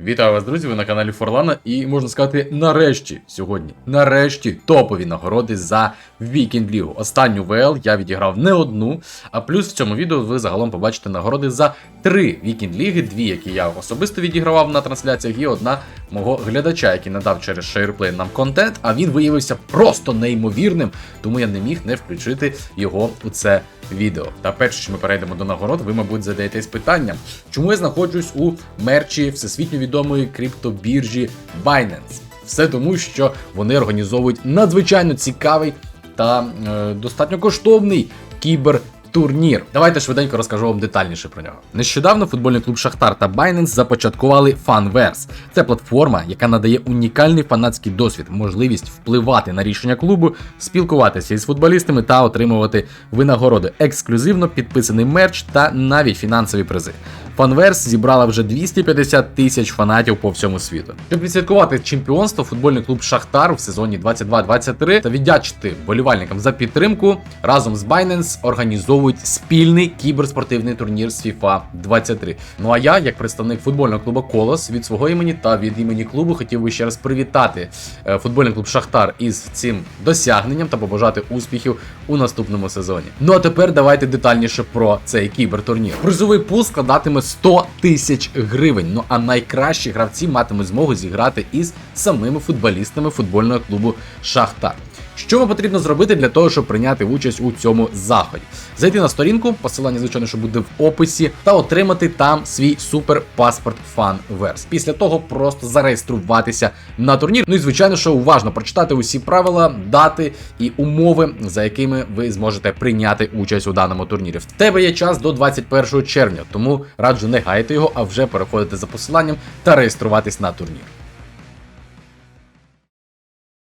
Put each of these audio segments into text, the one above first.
Вітаю вас, друзі! Ви на каналі Форлана, і можна сказати, нарешті сьогодні, нарешті топові нагороди за Вікінг Лігу. Останню ВЛ я відіграв не одну, а плюс в цьому відео ви загалом побачите нагороди за три Вікінг Ліги, дві, які я особисто відігравав на трансляціях, і одна мого глядача, який надав через SharePlay нам контент, а він виявився просто неймовірним, тому я не міг не включити його у це відео. Та перш ніж ми перейдемо до нагород, ви, мабуть, задаєтесь питанням, чому я знаходжусь у мерчі всесвітньо відомої криптобіржі Binance. Все тому, що вони організовують надзвичайно цікавий та е, достатньо коштовний кібер. Турнір. Давайте швиденько розкажу вам детальніше про нього. Нещодавно футбольний клуб Шахтар та Binance започаткували FanVerse. Це платформа, яка надає унікальний фанатський досвід, можливість впливати на рішення клубу, спілкуватися із футболістами та отримувати винагороди, ексклюзивно підписаний мерч та навіть фінансові призи. Фанверс зібрала вже 250 тисяч фанатів по всьому світу. Щоб відсвяткувати чемпіонство, футбольний клуб Шахтар в сезоні 22-23 та віддячити болівальникам за підтримку разом з Binance організовують спільний кіберспортивний турнір з FIFA 23. Ну а я, як представник футбольного клубу Колос, від свого імені та від імені клубу хотів би ще раз привітати е, футбольний клуб Шахтар із цим досягненням та побажати успіхів у наступному сезоні. Ну а тепер давайте детальніше про цей кібертурнір. Призовий пул складатиме 100 тисяч гривень. Ну а найкращі гравці матимуть змогу зіграти із самими футболістами футбольного клубу Шахтар. Що вам потрібно зробити для того, щоб прийняти участь у цьому заході? Зайти на сторінку, посилання, звичайно, що буде в описі, та отримати там свій супер паспорт FanVerse. Після того просто зареєструватися на турнір. Ну і звичайно, що уважно прочитати усі правила, дати і умови, за якими ви зможете прийняти участь у даному турнірі. В тебе є час до 21 червня, тому раджу не гаяти його, а вже переходити за посиланням та реєструватись на турнір.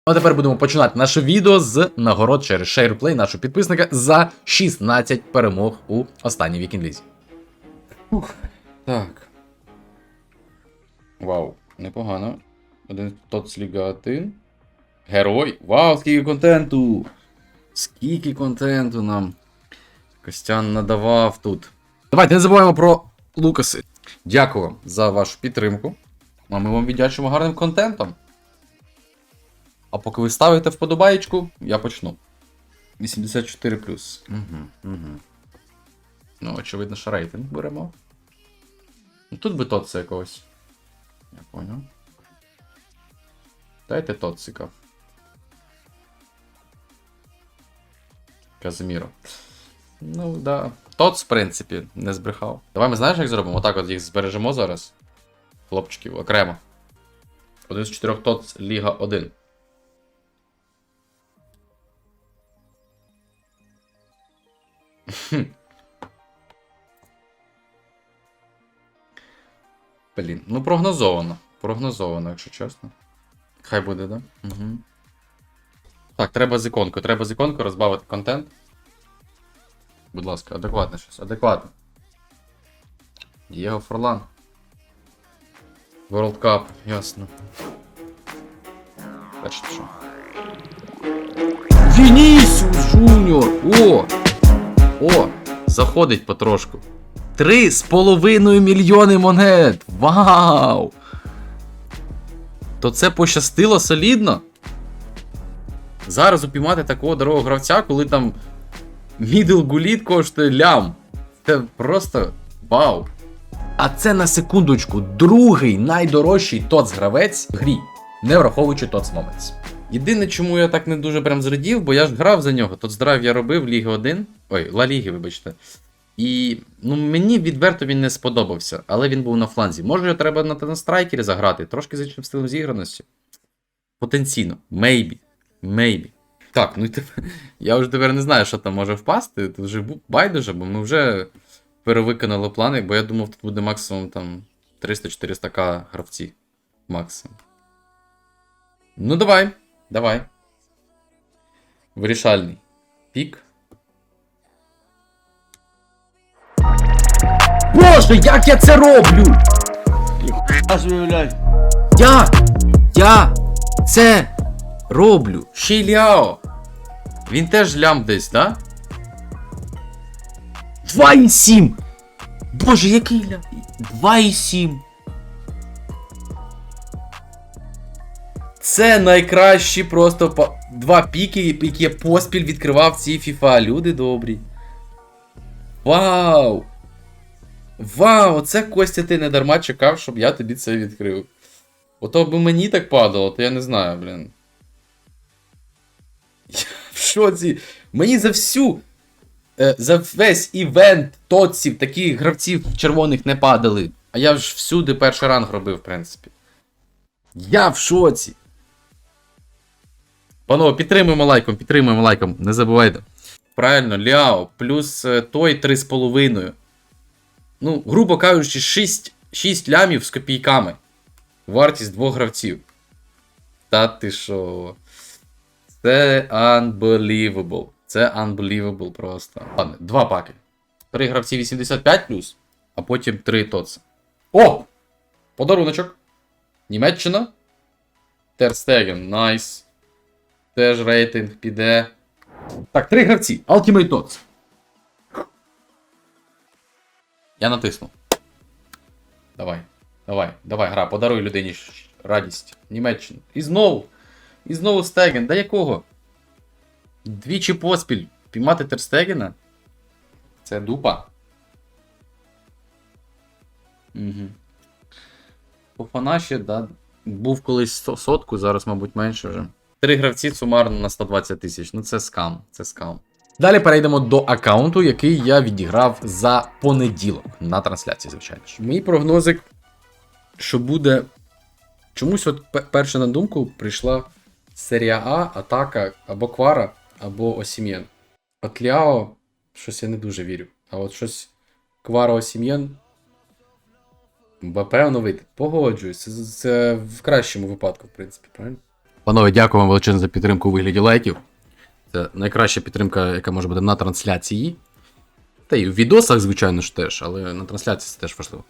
Ну, а тепер будемо починати наше відео з нагород через SharePlay нашого підписника за 16 перемог у останній вікінг-лізі. Так. Вау, непогано. Один тот слігати. Герой. Вау, скільки контенту! Скільки контенту нам. Костян надавав тут. Давайте не забуваємо про Лукаси. Дякую вам за вашу підтримку. А ми вам віддячимо гарним контентом. А поки ви ставите вподобаєчку, я почну. 84. Угу, угу. Ну, очевидно, що рейтинг беремо. Ну тут би тот якогось. Я понял. Дайте тоцика. Казиміро. Ну, да. Тоц, в принципі, не збрехав. Давай ми знаєш, як зробимо? Отак от їх збережемо зараз. Хлопчиків, окремо. Один з чотирьох тоц Ліга 1. Блін, ну прогнозовано. Прогнозовано, якщо чесно. Хай буде, да? Угу. Так, треба з іконкою. Треба з іконкою розбавити контент. Будь ласка, адекватно щось, адекватно. Дієго Форлан. World Cup, ясно. Бачите що. Вінісіус Жуніор! О! О! Заходить потрошку. Три з половиною мільйони монет! Вау! То це пощастило солідно? Зараз упіймати такого дорогого гравця, коли там мідл гуліт коштує лям. Це просто вау. А це на секундочку другий найдорожчий тоц-гравець в грі, не враховуючи тоц Moments. Єдине, чому я так не дуже прям зрадів, бо я ж грав за нього. Тоц драйв я робив Ліги 1. Ой, Ла Ліги, вибачте. І ну, мені відверто він не сподобався, але він був на фланзі. Може, його треба на, на страйкері заграти, трошки з іншим стилем зіграності. Потенційно. Maybe. Maybe. Так, ну і тепер. Я вже тепер не знаю, що там може впасти. Тут вже байдуже, бо ми вже перевиконали плани, бо я думав, тут буде максимум там 300-400к гравці. Максимум. Ну, давай. Давай. Вирішальний. Пік. Боже, як я це роблю? Аж виявляй. Я! Я це роблю. Шіляо. Він теж лям десь, да? 2,7! Боже, який лям? 2,7. Це найкращі просто па- два піки, які я поспіль відкривав ці FIFA. Люди добрі. Вау! Вау! Оце Костя, ти не дарма чекав, щоб я тобі це відкрив. Ото би мені так падало, то я не знаю, блін. Я в шоці. Мені за всю. е, За весь івент тоців таких гравців червоних не падали. А я ж всюди перший ранг робив, в принципі. Я в шоці. Панове, підтримуємо лайком, підтримуємо лайком, не забувайте. Правильно, Ляо, плюс е, той 3,5. Ну, грубо кажучи, 6, 6 лямів з копійками. Вартість двох гравців. Та ти що? Це unbelievable. Це unbelievable просто. Ладно, два паки. Три гравці 85 а потім три тоци. О! Подаруночок. Німеччина. Терстеген, найс. Теж рейтинг піде. Так, три гравці. Ultimate Tots. Я натиснув. Давай. Давай, давай, гра, подаруй людині радість. Німеччину. І знову. І знову Стеген. Да якого? Двічі поспіль. Піймати Терстегена? Це дупа. Угу. Пофана ще, да. Був колись сотку, зараз, мабуть, менше вже. Три гравці сумарно на 120 тисяч. Ну це скам, це скам. Далі перейдемо до аккаунту, який я відіграв за понеділок на трансляції, звичайно ж. Мій прогнозик, що буде. Чомусь от перша на думку прийшла серія А, атака або Квара, або Осім'єн. От Ляо, щось я не дуже вірю. А от щось Квара Осім'єн. БП оновити. Погоджуюсь. Це, це в кращому випадку, в принципі, правильно? Панове, дякую вам величезно за підтримку у вигляді лайків. Це найкраща підтримка, яка може бути на трансляції. Та й в відосах, звичайно ж теж, але на трансляції це теж важливо.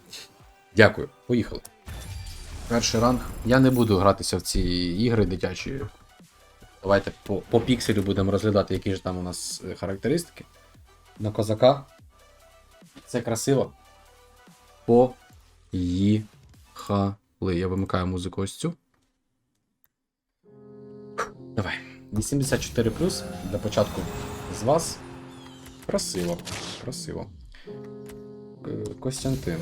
Дякую, поїхали. Перший ранг. Я не буду гратися в ці ігри дитячі. Давайте по, по пікселю будемо розглядати, які ж там у нас е, характеристики. На козака. Це красиво. Поїхали. Я вимикаю музику ось цю. Давай. 84 плюс для початку з вас. Красиво. Красиво. Е, Костянтин.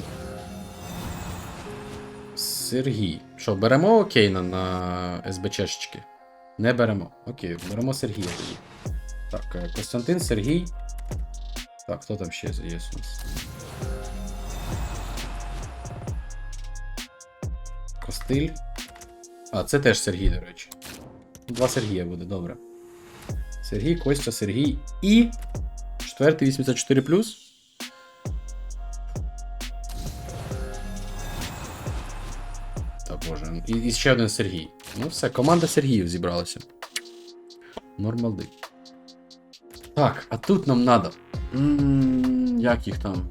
Сергій. Що, беремо Кейна на СБЧшечки? Не беремо. Окей, беремо Сергія тоді. Так, е, Костянтин, Сергій. Так, хто там ще є у нас? Костиль. А, це теж Сергій, до речі. Два Сергія буде, добре. Сергій, Костя, Сергій і. Четвертий 84 Та боже. І, і ще один Сергій. Ну все, команда Сергіїв зібралася. Нормалди. Так, а тут нам надо. М, Як їх там?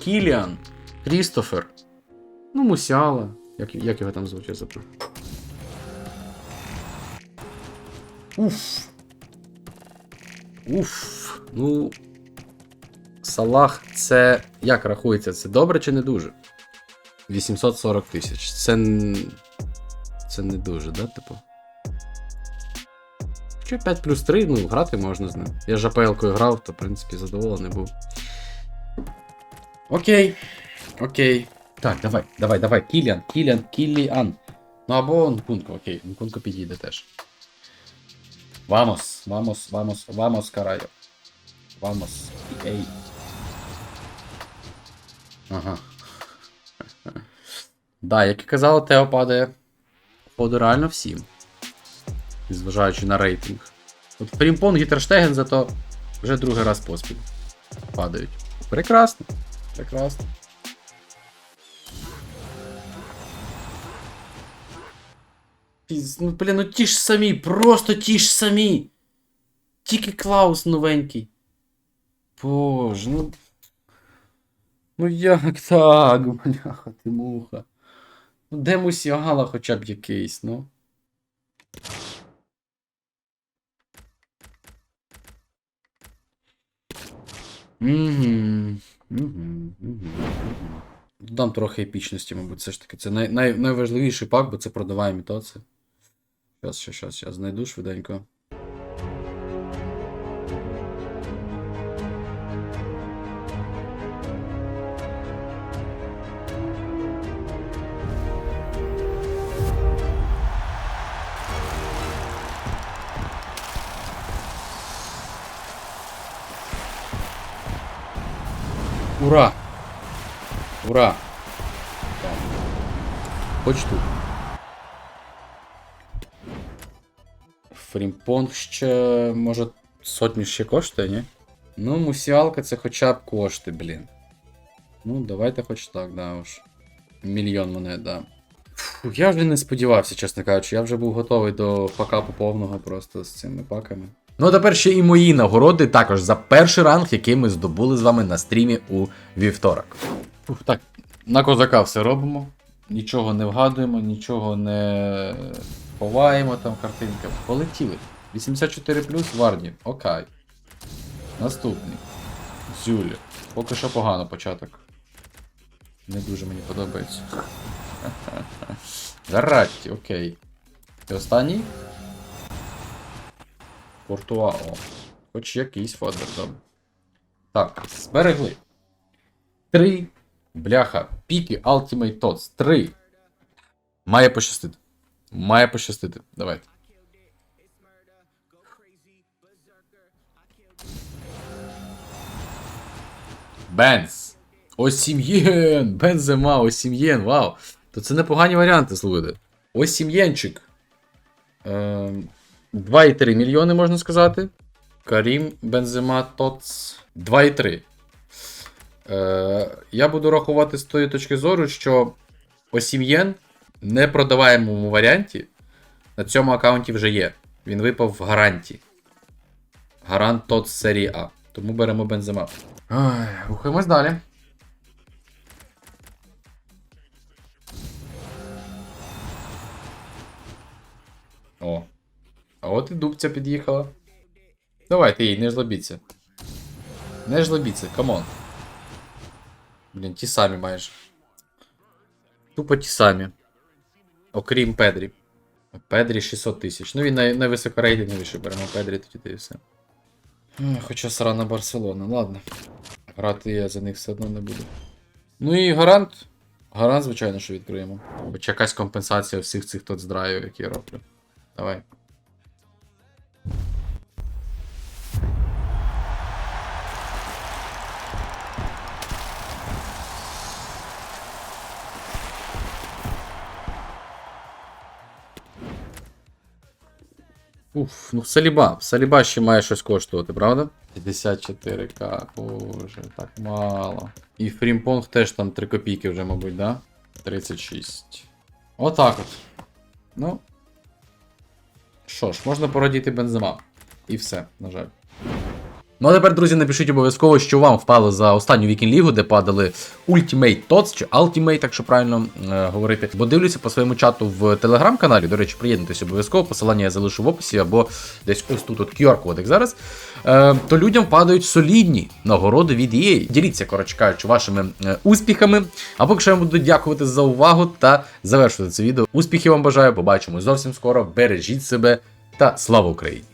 Кіліан, Крістофер. Ну, Мусяла. Як, як його там звуть, я забув. Уф. Уф. Ну. Салах це як рахується? Це добре чи не дуже? 840 тисяч. Це. Це не дуже, да, типу? Що 5 плюс 3, ну, грати можна з ним. Я ж АПЛ-кою грав, то, в принципі, задоволений був. Окей. Окей. Так, давай, давай, давай. Кіліан, Кіліан, Кіліан. Ну або Нкунко, окей, Нкунко підійде теж. Вамос, вамос, вамос, вамос, карайо. Вамос. Ей. Ага. Да, як і казала, Тео падає. Походу реально всім. Зважаючи на рейтинг. От Фрімпон і Терштеген зато вже другий раз поспіль падають. Прекрасно. Прекрасно. Ну, блін, ну ті ж самі, просто ті ж самі. Тільки Клаус новенький. Боже, ну. Ну як так, бляха ти муха. Ну де Мусіала хоча б якийсь, ну. Угу. Угу. Дам трохи епічності, мабуть, все ж таки. Це най, най, найважливіший пак, бо це продаваємі то це. Щас, щас, щас, щас знайду швиденько. Ура! Ура! Так. Хоч тут. Фрімпонг ще, може, сотню ще коштує, ні? Ну, мусіалка це хоча б кошти, блін. Ну, давайте хоч так, да уж. Мільйон монет, да. Фу, я вже не сподівався, чесно кажучи. Я вже був готовий до пакапу повного просто з цими паками. Ну, а тепер ще і мої нагороди також за перший ранг, який ми здобули з вами на стрімі у вівторок. Фух, так, на козака все робимо. Нічого не вгадуємо, нічого не ховаємо там картинки. Полетіли. 84 плюс Варні. Окей. Наступний. Зюлі. Поки що погано початок. Не дуже мені подобається. Гаратті, окей. І останній? Портуа. О. Хоч якийсь фодер, добре. Так, зберегли. Три. Бляха. Піки Ultimate Tots. Три. Має пощастити. Має пощастити. Давайте. Бенз. Осім'єн! Бензема, Осім'єн, вау. То це непогані варіанти, слухайте. Осім'єнчик. Ем, 2,3 мільйони, можна сказати. Карім Бензема Тоц. 2,3. Е, я буду рахувати з тої точки зору, що Осім'єн непродаваємому варіанті на цьому аккаунті вже є. Він випав в гаранті. Гарант тот з серії А. Тому беремо бензема. Ой, рухаємось далі. О. А от і дубця під'їхала. Давайте їй, не жлобіться. Не жлобіться, камон. Блін, ті самі майже. Тупо ті самі. Окрім Педрі. Педрі 600 тисяч. Ну він най найвисокорейтинговіший беремо Педрі тоді і все. Хоча срана Барселона, ладно. Грати я за них все одно не буду. Ну і гарант. Гарант, звичайно, що відкриємо. Хоч якась компенсація всіх цих тоцдрайвів, які я роблю. Давай. Уф, ну Саліба. Саліба ще має щось коштувати, правда? 54к, боже, так мало. І Фрімпонг теж там 3 копійки вже, мабуть, да? 36. Отак от. Ну. Що ж, можна породіти бензима. І все, на жаль. Ну а тепер, друзі, напишіть обов'язково, що вам впало за останню Вікінг Лігу, де падали Ultimate Tots чи Ultimate, якщо правильно е, говорити. Бо дивлюся по своєму чату в телеграм-каналі. До речі, приєднуйтесь обов'язково. Посилання я залишу в описі або десь ось тут от QR-код, як зараз. Е, то людям падають солідні нагороди від EA. Діліться, коротше кажучи, вашими е, успіхами. А поки що я буду дякувати за увагу та завершувати це відео. Успіхів вам бажаю, побачимо зовсім скоро. Бережіть себе та слава Україні!